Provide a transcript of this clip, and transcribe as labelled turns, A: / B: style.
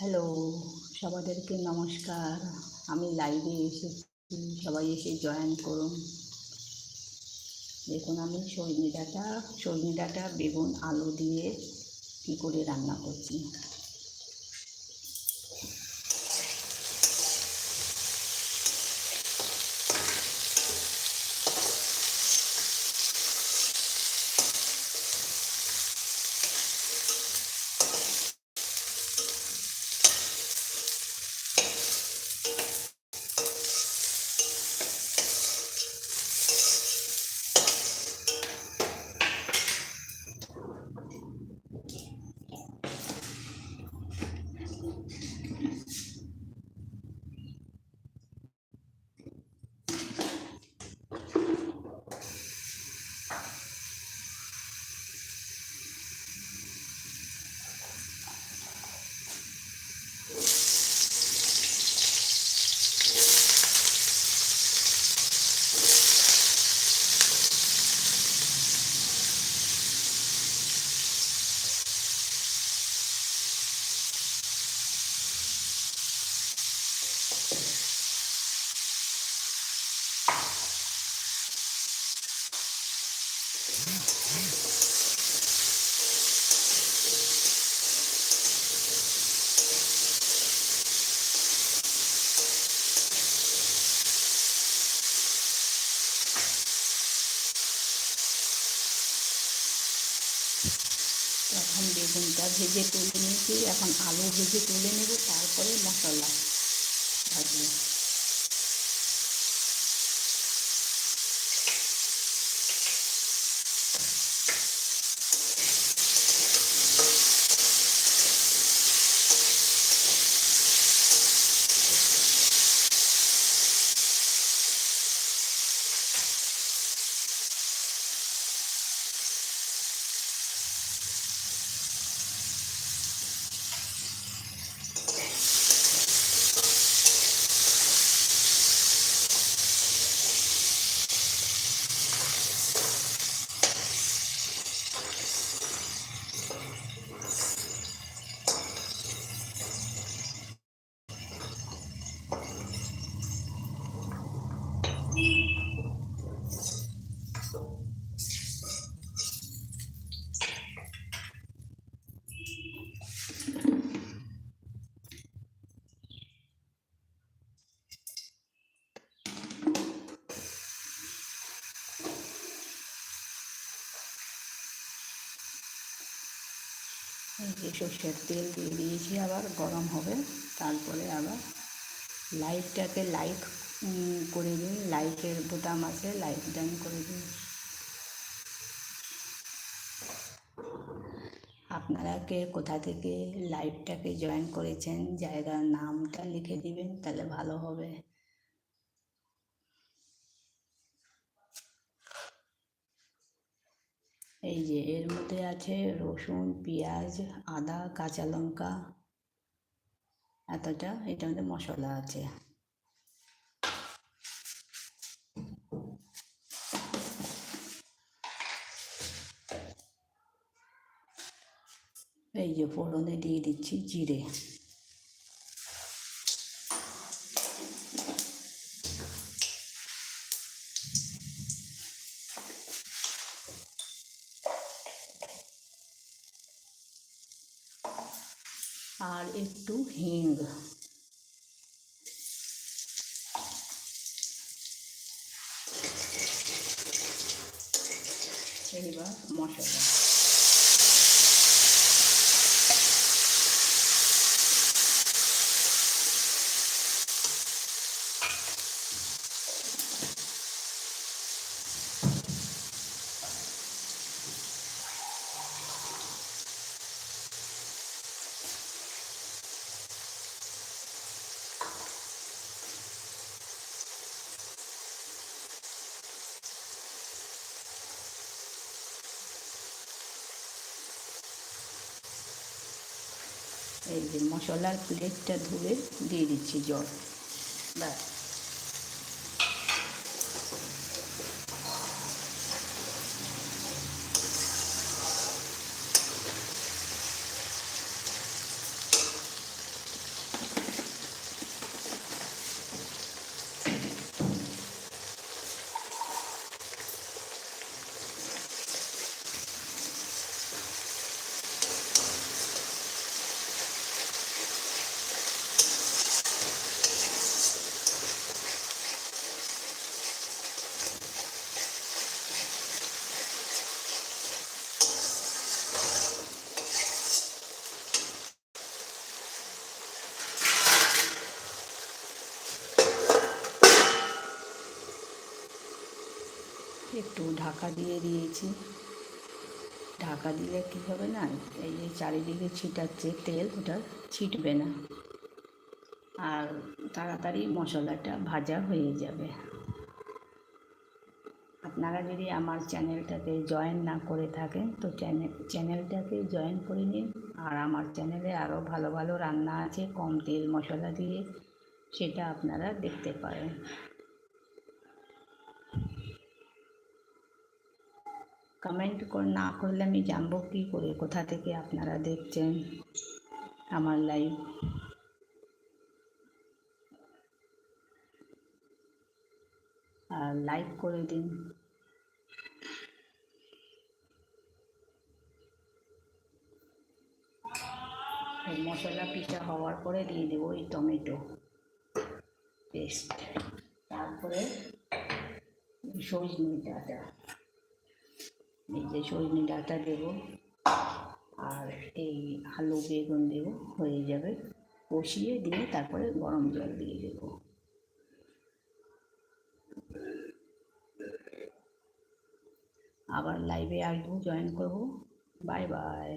A: Hello সবাদেরকে নমস্কার। আমি লাইভে এসেছি, সবাই এসে জয়েন করুন। দেখুন আমি সজনে ডাটা সজনে ডাটা বেগুন, আলু দিয়ে কী করে রান্না করছি। এখন বেগুনটা ভেজে তুলে নিয়েছি এখন আলু ভেজে তুলে নেব তারপরে মশলা। ভাজি যে সর্ষের তেল দিয়ে দিয়েছি, আবার গরম হবে। তারপরে আবার লাইটটাকে লাইট করে দিন। লাইটের বোতাম আছে, লাইট ডান করে দিন। আপনারা কে কোথা থেকে লাইভটাকে জয়েন করেছেন, জায়গার নামটা লিখে দিবেন, তাহলে ভালো হবে। এই যে, এর মধ্যে আছে রসুন, পেঁয়াজ, আদা, কাঁচা লঙ্কা, এতটা। এটার মধ্যে মশলা আছে। এই যে ফোড়নে দিয়ে দিচ্ছি জিরে। আর একটু হিং। এইবার মশলা। এই যে মশলার প্লেটটা ধুয়ে দিয়ে দিচ্ছি জল। ব্যাস। একটু ঢাকা দিয়ে দিয়েছি। ঢাকা দিলে কী হবে না? এই যে চারিদিকে ছিটাচ্ছে তেল, ওটা ছিটবে না। আর তাড়াতাড়ি মশলাটা ভাজা হয়ে যাবে। আপনারা যদি আমার চ্যানেলটাকে জয়েন না করে থাকেন, তো চ্যানেল চ্যানেলটাকে জয়েন করে নিন। আর আমার চ্যানেলে আরও ভালো ভালো রান্না আছে, কম তেল মশলা দিয়ে, সেটা আপনারা দেখতে পারেন। কমেন্ট না করলে আমি জানব কী করে, কোথা থেকে আপনারা দেখছেন আমার লাইভ আর লাইক করে দিন। মশলা পিঠা হওয়ার পরে দিয়ে দেবো এই টমেটো পেস্ট তারপরে সজনে ডাঁটা। এই যে সজনে ডাটা দেব। আর এই আলু বেগুন দেব, হয়ে যাবে। কষিয়ে দিয়ে তারপরে গরম জল দিয়ে দেবো। আবার লাইভে আসব জয়েন করব। Bye bye